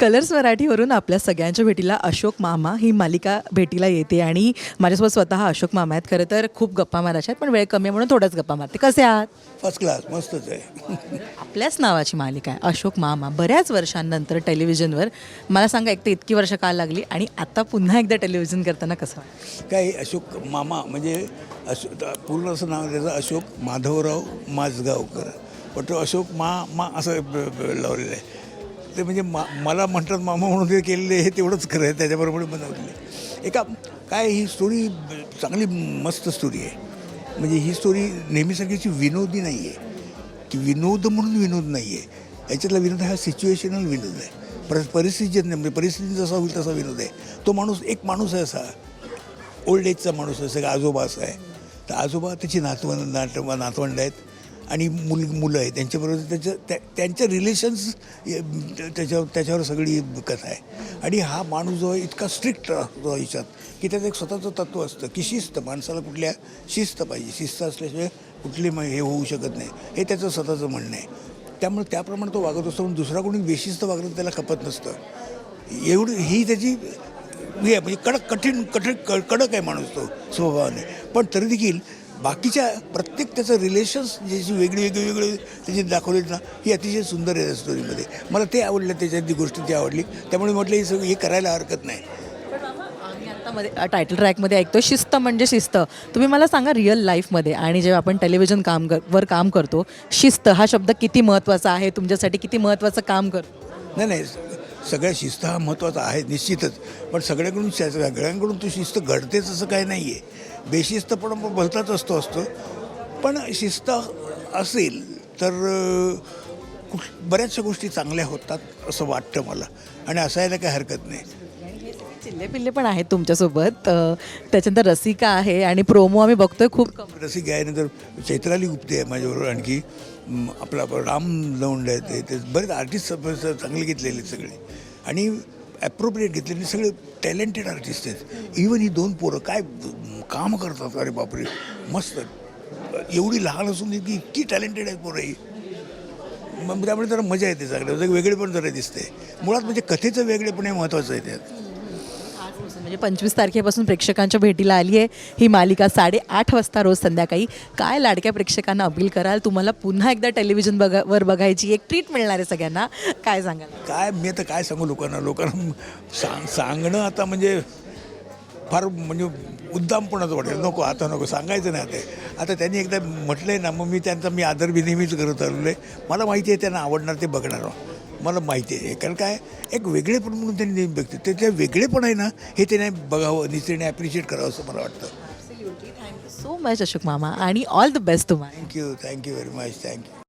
Colours मराठीवरून आपल्या सगळ्यांच्या भेटीला अशोक मामा ही मालिका भेटीला येते आणि माझ्यासोबत स्वतः अशोक मामा आहेत. खरं तर खूप गप्पा मारायच्या आहेत पण वेळ कमी आहे म्हणून थोड्याच गप्पा मारते. कसे आहात? फर्स्ट क्लास मस्तच आहे. आपल्याच नावाची मालिका आहे अशोक मामा. बऱ्याच वर्षांनंतर टेलिव्हिजनवर मला सांगा एक तर इतकी वर्ष का लागली आणि आता पुन्हा एकदा टेलिव्हिजन करताना कसं? काय अशोक मामा म्हणजे अशो पूर्ण असं नाव त्याचं अशोक माधवराव माझगावकर पण तो अशोक मा मा असं लावलेलं आहे. ते म्हणजे मा मला म्हणतात मामा म्हणून ते केलेले हे तेवढंच खरं आहे. त्याच्याबरोबर बनवलेले एका काय ही स्टोरी चांगली मस्त स्टोरी आहे. म्हणजे ही स्टोरी नेहमीसारखीची विनोदी नाही आहे की विनोद म्हणून विनोद नाही आहे याच्यातला विनोद हा सिच्युएशनल विनोद आहे. पर परिस्थितीजन्य म्हणजे परिस्थिती जसा होईल तसा विनोद आहे. तो माणूस एक माणूस आहे असा. ओल्ड एजचा माणूस आहे सगळा आजोबा असं आहे. तर आजोबा त्याची नातवंड नाट नातवंड आहेत. आणि मुल मुलं आहे त्यांच्याबरोबर त्याचं त्या त्यांच्या रिलेशन्स त्याच्यावर त्याच्यावर सगळी कथा आहे. आणि हा माणूस जो आहे इतका स्ट्रिक्ट असतो आयुष्यात की त्याचं एक स्वतःचं तत्त्व असतं की शिस्त माणसाला कुठल्या शिस्त पाहिजे. शिस्त असल्याशिवाय कुठली म- हे होऊ शकत नाही. हे त्याचं स्वतःचं म्हणणं आहे. त्यामुळे त्याप्रमाणे तो वागत असतो पण दुसरा कोणी बेशिस्त वागलं त्याला खपत नसतं. एवढी ही त्याची हे आहे, म्हणजे कडक कठीण कठीण कडक आहे माणूस तो स्वभावाने. पण तरी देखील बाकीच्या प्रत्येक त्याचं रिलेशन्स ज्याची वेगळी वेगळी वेगळी त्याची दाखवली ना ही अतिशय सुंदर आहे त्या स्टोरीमध्ये मला ते आवडलं त्याच्यातली गोष्ट ती आवडली. त्यामुळे म्हटलं हे सगळं हे करायला हरकत नाही. मध्ये टायटल ट्रॅकमध्ये ऐकतो शिस्त म्हणजे शिस्त. तुम्ही मला सांगा रिअल लाईफमध्ये आणि जेव्हा आपण टेलिव्हिजन काम कर वर काम करतो शिस्त हा शब्द किती महत्त्वाचा आहे? तुमच्यासाठी किती महत्त्वाचं काम करतो नाही नाही सगळ्या शिस्त हा महत्त्वाचा आहे निश्चितच. पण सगळ्याकडून सगळ्यांकडून तो शिस्त घडतेच असं काही नाही आहे बेशिस्त पण भलताच असतो असतो. पण शिस्त असेल तर कुठ बऱ्याचशा गोष्टी चांगल्या होतात असं वाटतं मला. आणि असायला काही हरकत नाही. चिल्ले पिल्ले पण आहेत तुमच्यासोबत. त्याच्यानंतर रसिका आहे आणि प्रोमो आम्ही बघतोय खूप कमी रसिक आहे नंतर चैत्राली गुप्ते आहे माझ्याबरोबर आणखी. आपला राम लवंड आहे ते- बरेच आर्टिस्ट चांगले घेतलेले सगळे. आणि ॲप्रोप्रिएट घेतलेले सगळे टॅलेंटेड आर्टिस्ट आहेत. इवन ही दोन पोरं काय काम करतात. अरे बापरे. मस्त. एवढी लहान असून इतकी इतकी टॅलेंटेड आहेत पोरं ही. मग त्यामुळे जरा मजा येते सगळं जरा वेगळे पण जरा दिसते. मुळात म्हणजे कथेचं वेगळेपण हे महत्त्वाचं आहे त्यात. म्हणजे पंचवीस तारखेपासून प्रेक्षकांच्या भेटीला आली आहे ही मालिका साडेआठ वाजता रोज संध्याकाळी. काय लाडक्या प्रेक्षकांना अपील कराल? तुम्हाला पुन्हा एकदा टेलिव्हिजन बघा वर बघायची एक ट्रीट मिळणार आहे सगळ्यांना. काय सांगाल? काय मी आता काय सांगू लोकांना? लोकांना सांग सांगणं आता म्हणजे फार म्हणजे उद्दामपणाचं वाटेल. नको आता नको सांगायचं नाही आता. आता त्यांनी एकदा म्हटलं आहे ना मग मी त्यांचा मी आदर बी नेहमीच करत आलेलो आहे. मला माहिती आहे त्यांना आवडणार ते बघणार मला माहिती आहे. कारण काय? एक वेगळेपण म्हणून त्यांनी नेहमी बघते ते जे वेगळेपण आहे ना हे त्याने बघावं निश्चितने ॲप्रिशिएट करावं असं मला वाटतं. सो मच अशोक मामा आणि ऑल द बेस्ट तुम्हाला. Thank you thank you very much thank you